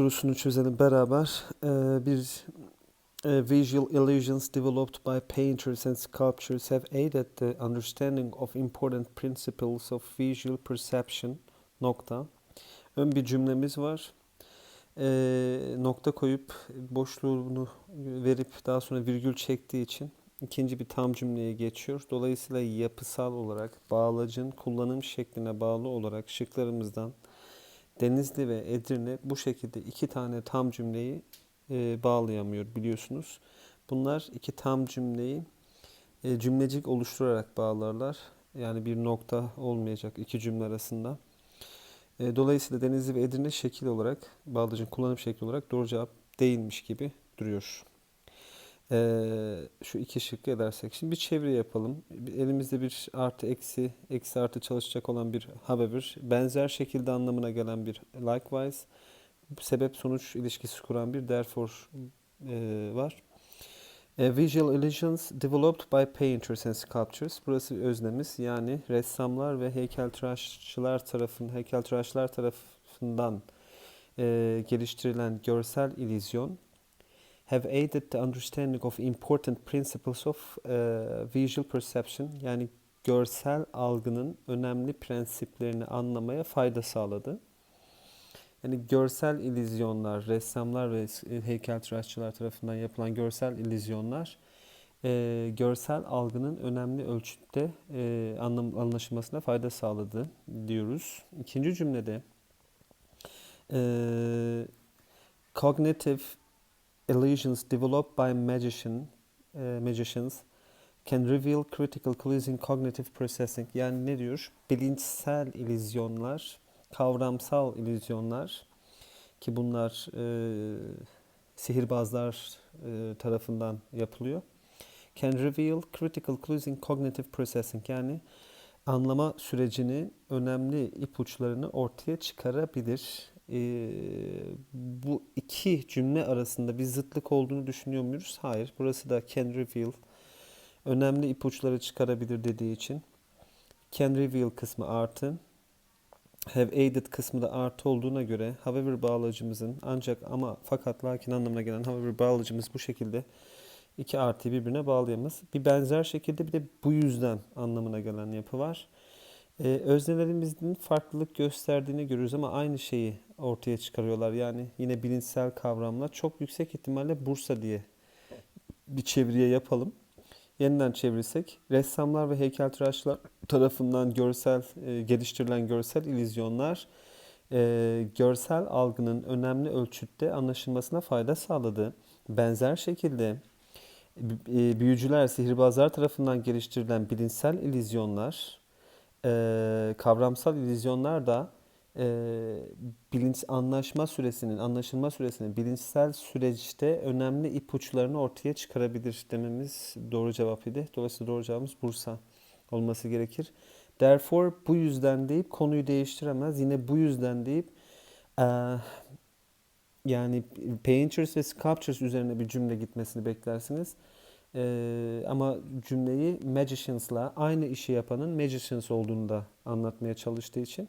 sorusunu çözelim beraber. Ee, bir e, visual illusions developed by painters and sculptors have aided the understanding of important principles of visual perception. Nokta. Ön bir cümlemiz var. Ee, nokta koyup boşluğunu verip daha sonra virgül çektiği için ikinci bir tam cümleye geçiyor. Dolayısıyla yapısal olarak bağlacın kullanım şekline bağlı olarak şıklarımızdan Denizli ve Edirne bu şekilde iki tane tam cümleyi e, bağlayamıyor biliyorsunuz. Bunlar iki tam cümleyi e, cümlecik oluşturarak bağlarlar. Yani bir nokta olmayacak iki cümle arasında. E, dolayısıyla Denizli ve Edirne şekil olarak, bağlacın kullanım şekli olarak doğru cevap değilmiş gibi duruyor. E, şu iki şıkkı edersek. Şimdi bir çeviri yapalım. Elimizde bir artı eksi, eksi artı çalışacak olan bir however, benzer şekilde anlamına gelen bir likewise, sebep sonuç ilişkisi kuran bir therefore e, var. E, visual illusions developed by painters and sculptors. Burası öznemiz. Yani ressamlar ve heykeltıraşçılar tarafından, heykeltıraşlar tarafından e, geliştirilen görsel illüzyon have aided the understanding of important principles of e, visual perception. Yani görsel algının önemli prensiplerini anlamaya fayda sağladı. Yani görsel illüzyonlar, ressamlar ve heykeltıraşçılar tarafından yapılan görsel illüzyonlar e, görsel algının önemli ölçütte e, anlam, anlaşılmasına fayda sağladı diyoruz. İkinci cümlede e, cognitive illusions developed by magician, e, magicians can reveal critical clues in cognitive processing. Yani ne diyor? Bilinçsel illüzyonlar kavramsal illüzyonlar ki bunlar e, sihirbazlar e, tarafından yapılıyor. Can reveal critical clues in cognitive processing yani anlama sürecini önemli ipuçlarını ortaya çıkarabilir. E, bu iki cümle arasında bir zıtlık olduğunu düşünüyor muyuz? Hayır. Burası da can reveal önemli ipuçları çıkarabilir dediği için can reveal kısmı artı have aided kısmı da artı olduğuna göre however bağlacımızın ancak ama fakat lakin anlamına gelen however bağlacımız bu şekilde iki artıyı birbirine bağlayamaz. Bir benzer şekilde bir de bu yüzden anlamına gelen yapı var. Ee, öznelerimizin farklılık gösterdiğini görüyoruz ama aynı şeyi ortaya çıkarıyorlar. Yani yine bilinçsel kavramla çok yüksek ihtimalle Bursa diye bir çeviriye yapalım yeniden çevirirsek ressamlar ve heykeltıraşlar tarafından görsel e, geliştirilen görsel illüzyonlar e, görsel algının önemli ölçütte anlaşılmasına fayda sağladı. Benzer şekilde e, büyücüler, sihirbazlar tarafından geliştirilen bilinçsel illüzyonlar, e, kavramsal illüzyonlar da e, bilinç anlaşma süresinin, anlaşılma süresinin bilinçsel süreçte önemli ipuçlarını ortaya çıkarabilir dememiz doğru cevap idi. Dolayısıyla doğru cevabımız Bursa olması gerekir. Therefore bu yüzden deyip konuyu değiştiremez. Yine bu yüzden deyip e, yani painters ve sculptures üzerine bir cümle gitmesini beklersiniz. Ee, ama cümleyi magicians'la aynı işi yapanın magicians olduğunu da anlatmaya çalıştığı için